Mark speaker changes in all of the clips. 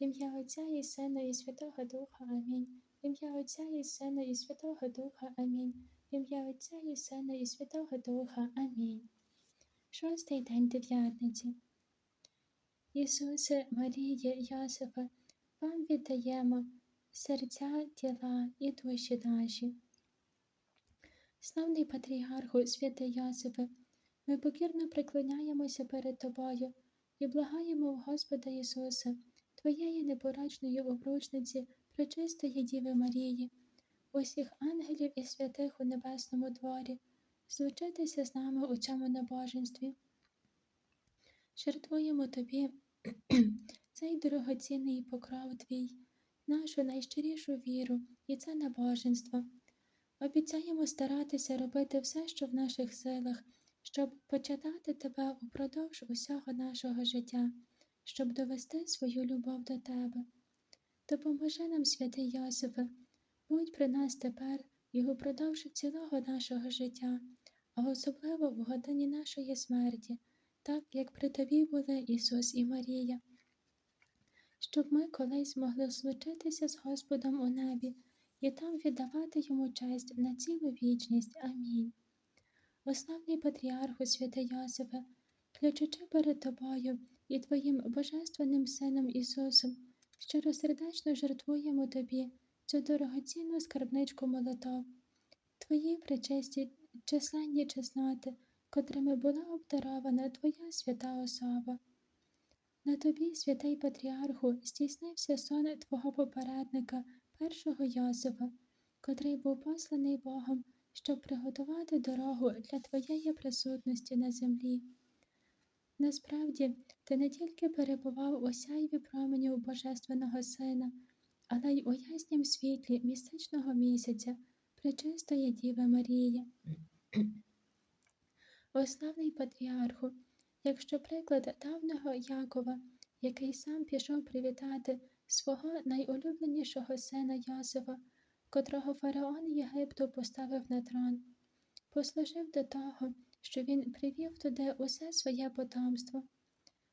Speaker 1: Ім'я Отця і Сина, і Святого Духа. Амінь. Ім'я Отця і Сина, і Святого Духа. Амінь. Ім'я Отця і Сина, і Святого Духа. Амінь. Шостий день дев'ятниці. Ісусе, Маріє, Йосифе, вам віддаємо серця, тіла і душі наші. Славний патріарху, святий Йосифе, ми покірно преклоняємося перед Тобою і благаємо в Господа Ісуса, Твоєї непорочної обручниці, пречистої Діви Марії, усіх ангелів і святих у небесному дворі, злучитися з нами у цьому набоженстві. Жертвуємо Тобі цей дорогоцінний покров Твій, нашу найщирішу віру і це набоженство. Обіцяємо старатися робити все, що в наших силах, щоб почитати Тебе упродовж усього нашого життя, щоб довести свою любов до Тебе. Допоможи нам, святий Йосифе, будь при нас тепер і упродовж цілого нашого життя, а особливо в годині нашої смерті, так як при Тобі були Ісус і Марія, щоб ми колись могли злучитися з Господом у небі і там віддавати йому честь на цілу вічність. Амінь. Ославний патріарху, святий Йосифе, клячучи перед тобою і Твоїм Божественним Сином Ісусом, щиросердечно жертвуємо Тобі цю дорогоцінну скарбничку молитов, Твої причесті численні чесноти, котрими була обдарована Твоя свята особа. На тобі, святий патріарху, здійснився сон Твого попередника першого Йосифа, котрий був посланий Богом, щоб приготувати дорогу для Твоєї присутності на землі. Насправді, ти не тільки перебував у сяйві променів Божественного Сина, але й у яснім світлі місячного місяця, пречистої Діви Марії. О славний патріарху, якщо приклад давнього Якова, який сам пішов привітати свого найулюбленішого сина Йосифа, котрого фараон Єгипту поставив на трон, послужив до того, що він привів туди усе своє потомство,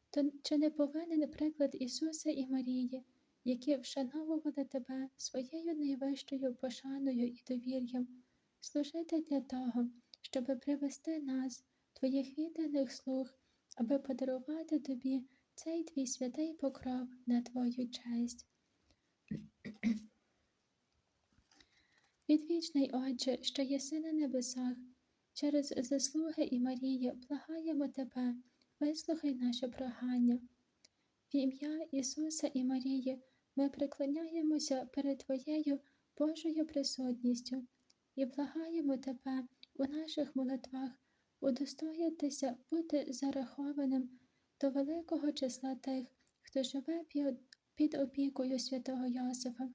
Speaker 1: то чи не повинен приклад Ісуса і Марії, які вшановували тебе своєю найвищою пошаною і довір'ям, служити для того, щоби привести нас, твоїх відданих слуг, аби подарувати тобі цей твій святий покров на твою честь. Відвічний Отче, що єси на небесах, через заслуги і Марії благаємо Тебе, вислухай наше прохання. В ім'я Ісуса і Марії ми преклоняємося перед Твоєю Божою присутністю і благаємо Тебе у наших молитвах удостоїтися бути зарахованим до великого числа тих, хто живе під опікою святого Йосифа.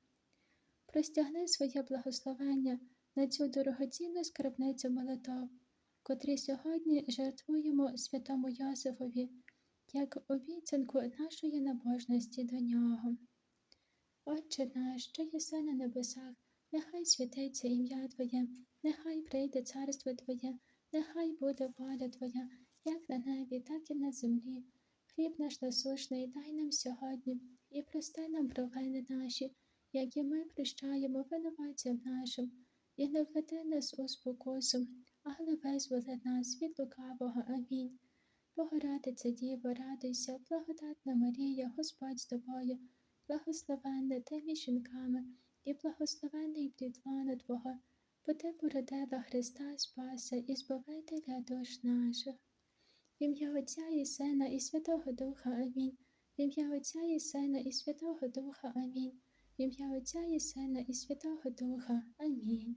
Speaker 1: Простягни своє благословення на цю дорогоцінну скарбницю молитов, котрі сьогодні жертвуємо святому Йосифові, як обіцянку нашої набожності до нього. Отче наш, що єси на небесах, нехай святиться ім'я Твоє, нехай прийде царство Твоє, нехай буде воля Твоя, як на небі, так і на землі. Хліб наш насущний дай нам сьогодні і прости нам провини наші, як і ми прощаємо винуватцям нашим, і не введи нас у спокусу, але визволи нас від лукавого. Амінь. Богородиця Діво, радуйся, благодатна Марія, Господь з тобою, благословенна ти жінками, і благословенний плід лона Твого, бо ти породила Христа Спаса і Збавителя душ наших. В ім'я Отця і Сина, і Святого Духа Амінь. В ім'я Отця і Сина, і Святого Духа Амінь. В ім'я Отця і Сина, і Святого Духа. Амінь.